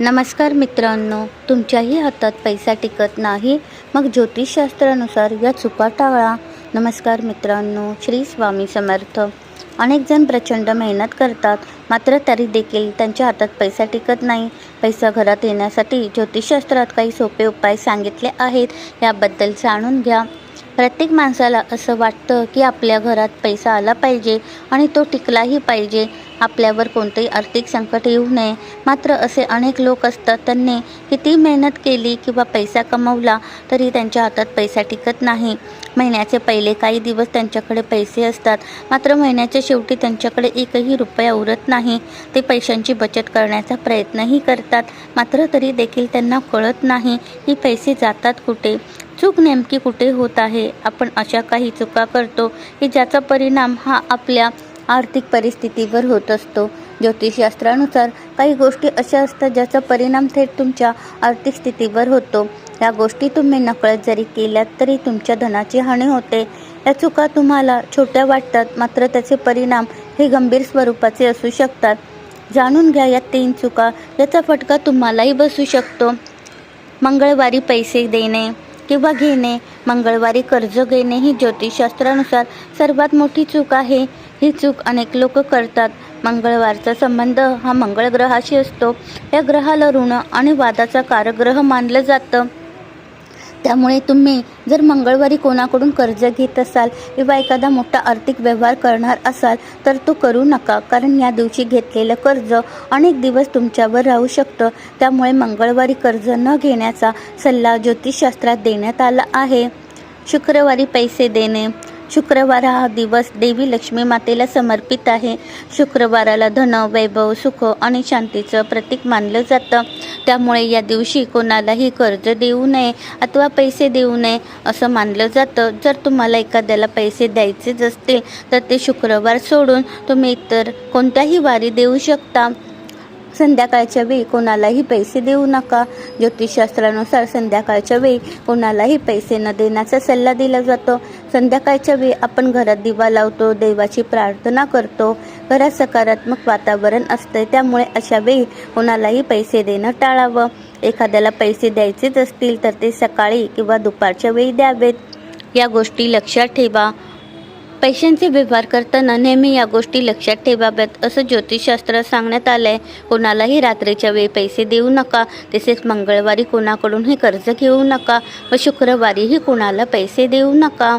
नमस्कार मित्रांनो तुमच्याही हातात पैसा टिकत नाही? मग ज्योतिषशास्त्रानुसार या चुका टाळा नमस्कार मित्रांनो श्री स्वामी समर्थ. अनेक जण प्रचंड मेहनत करतात मात्र तरी देखील त्यांच्या हातात पैसा टिकत नाही. पैसा घरात येण्यासाठी ज्योतिषशास्त्रात काही सोपे उपाय सांगितले आहेत याबद्दल जाणून घ्या. प्रत्येक माणसाला असं वाटतं की आपल्या घरात पैसा आला पाहिजे आणि तो टिकलाही पाहिजे. आपल्यावर कोणतेही आर्थिक संकट येऊ नये. मात्र असे अनेक लोक असतात त्यांनी किती मेहनत केली किंवा पैसा कमवला तरी त्यांच्या हातात पैसा टिकत नाही. महिन्याचे पहिले काही दिवस त्यांच्याकडे पैसे असतात. मात्र महिन्याच्या शेवटी त्यांच्याकडे एकही रुपया उरत नाही. ते पैशांची बचत करण्याचा प्रयत्नही करतात. मात्र तरी देखील त्यांना कळत नाही की पैसे जातात कुठे? चूक नेमकी कुठे होत आहे? आपण अशा काही चुका करतो की ज्याचा परिणाम हा आपल्या आर्थिक परिस्थितीवर होत असतो. ज्योतिषशास्त्रानुसार काही गोष्टी अशा असतात ज्याचा परिणाम थेट तुमच्या आर्थिक स्थितीवर होतो. या गोष्टी तुम्ही नकळत जरी केल्यात तरी तुमच्या धनाची हानी होते. या चुका तुम्हाला छोट्या वाटतात मात्र त्याचे परिणाम हे गंभीर स्वरूपाचे असू शकतात. जाणून घ्या या तीन चुका. याचा फटका तुम्हालाही बसू शकतो. मंगळवारी पैसे देणे किंवा घेणे मंगळवारी कर्ज घेणे ही ज्योतिषशास्त्रानुसार सर्वात मोठी चूक आहे. ही चूक अनेक लोक करतात. मंगळवारचा संबंध हा मंगळ ग्रहाशी असतो. या ग्रहाला ऋण आणि वादाचा कारग्रह मानलं जातं. त्यामुळे तुम्ही जर मंगळवारी कोणाकडून कर्ज घेत असाल किंवा एखादा मोठा आर्थिक व्यवहार करणार असाल तर तो करू नका. कारण या दिवशी घेतलेलं कर्ज अनेक दिवस तुमच्यावर राहू शकतं. त्यामुळे मंगळवारी कर्ज न घेण्याचा सल्ला ज्योतिषशास्त्रात देण्यात आला आहे. शुक्रवारी पैसे देणे शुक्रवार हा दिवस देवी लक्ष्मी मातेला समर्पित आहे. शुक्रवाराला धन वैभव सुख आणि शांतीचं प्रतीक मानलं जातं. त्यामुळे या दिवशी कोणालाही कर्ज देऊ नये अथवा पैसे देऊ नये असं मानलं जातं. जर तुम्हाला एखाद्याला पैसे द्यायचेच असतील तर ते शुक्रवार सोडून तुम्ही इतर कोणत्याही वारी देऊ शकता. संध्याकाळच्या वेळी कोणालाही पैसे देऊ नका. ज्योतिषशास्त्रानुसार संध्याकाळच्या वेळी कोणालाही पैसे न देण्याचा सल्ला दिला जातो. संध्याकाळच्या वेळी आपण घरात दिवा लावतो देवाची प्रार्थना करतो. घरात सकारात्मक वातावरण असते त्यामुळे अशा वेळी कोणालाही पैसे देणं टाळावं. एखाद्याला पैसे द्यायचेच असतील तर ते सकाळी किंवा दुपारच्या वेळी द्यावेत. या गोष्टी लक्षात ठेवा. पैशांचे व्यवहार करताना नेहमी या गोष्टी लक्षात ठेवाव्यात असं ज्योतिषशास्त्रात सांगण्यात आलं आहे कोणालाही रात्रीच्या वेळी पैसे देऊ नका. तसेच मंगळवारी कोणाकडूनही कर्ज घेऊ नका व शुक्रवारीही कोणाला पैसे देऊ नका.